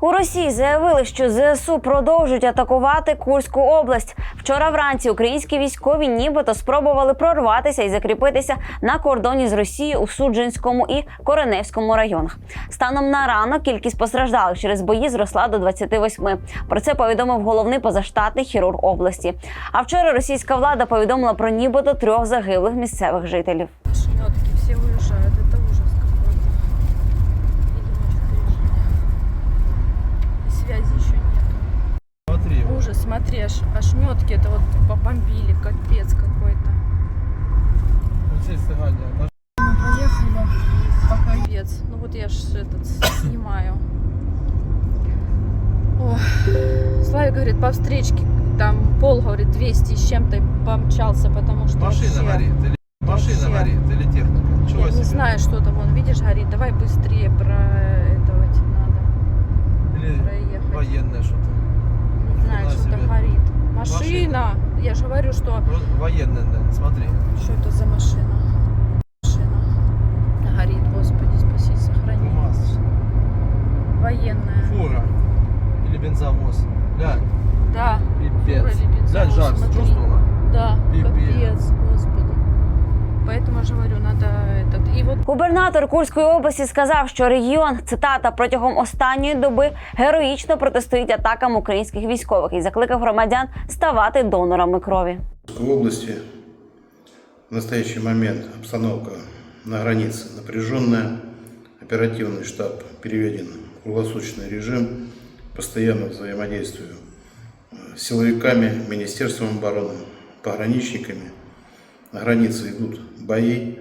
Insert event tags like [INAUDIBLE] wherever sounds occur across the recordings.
У Росії заявили, що ЗСУ продовжують атакувати Курську область. Вчора вранці українські військові нібито спробували прорватися і закріпитися на кордоні з Росією у Суджинському і Кореневському районах. Станом на ранок кількість постраждалих через бої зросла до 28. Про це повідомив головний позаштатний хірург області. А вчора російська влада повідомила про нібито трьох загиблих місцевих жителів. Шметки все уезжают. Ужас, смотри, аж ошметки это вот побомбили, капец какой-то. Наш- Мы поехали. Капец. Ну вот я ж этот [COUGHS] снимаю. Ой. Славик говорит, по встречке там пол, говорит, 200 с чем-то помчался, потому что Машина вообще- горит. Или... Машина Вообще. горит или техника. Чего Я не себе? знаю, что там, вон, видишь, горит. Давай быстрее про этого надо Или проехать. военное что-то. Не знаю, Нифига что там себе. горит. Машина. Я же говорю, что... Военное, наверное, смотри. Что это за машина? Машина. Горит, Господи, спаси, сохрани. КамАЗ. Военная. Фура. Или бензовоз. Глянь, Да. пипец. Фура или бензовоз, Глянь, жар, смотри. чувствовала? Да. Пипец. Капец, Господи. Губернатор Курської області сказав, що регіон цитата протягом останньої доби героїчно протистоїть атакам українських військових і закликав громадян ставати донорами крові. В области в настоящий момент обстановка на границе напряженная. Оперативный штаб переведен в круглосуточный режим. Постоянно взаимодействую э, с силовиками, Министерством обороны, пограничниками. На границе идут бои.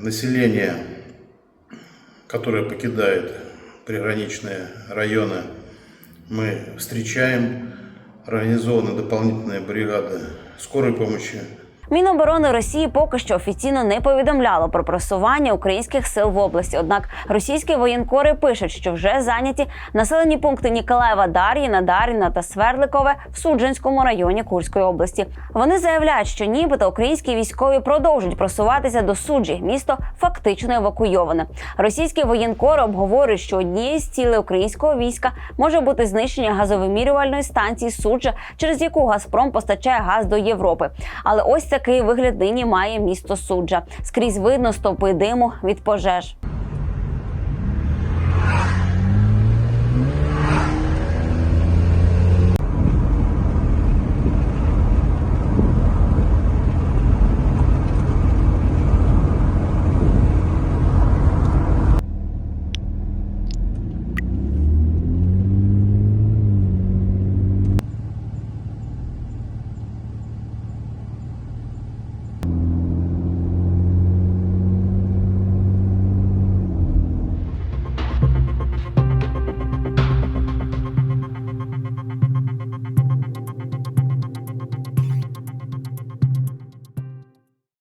Население, которое покидает приграничные районы, мы встречаем. Организованы дополнительные бригады скорой помощи, Міноборони Росії поки що офіційно не повідомляло про просування українських сил в області. Однак російські воєнкори пишуть, що вже зайняті населені пункти Ніколаєва, Дар'їна, Дар'їна та Свердликове в Суджинському районі Курської області. Вони заявляють, що нібито українські військові продовжують просуватися до суджі. Місто фактично евакуйоване. Російські воєнкори обговорюють, що однією з цілей українського війська може бути знищення газовимірювальної станції суджа, через яку Газпром постачає газ до Європи. Але ось такий вигляд нині має місто суджа. Скрізь видно стовпи диму від пожеж.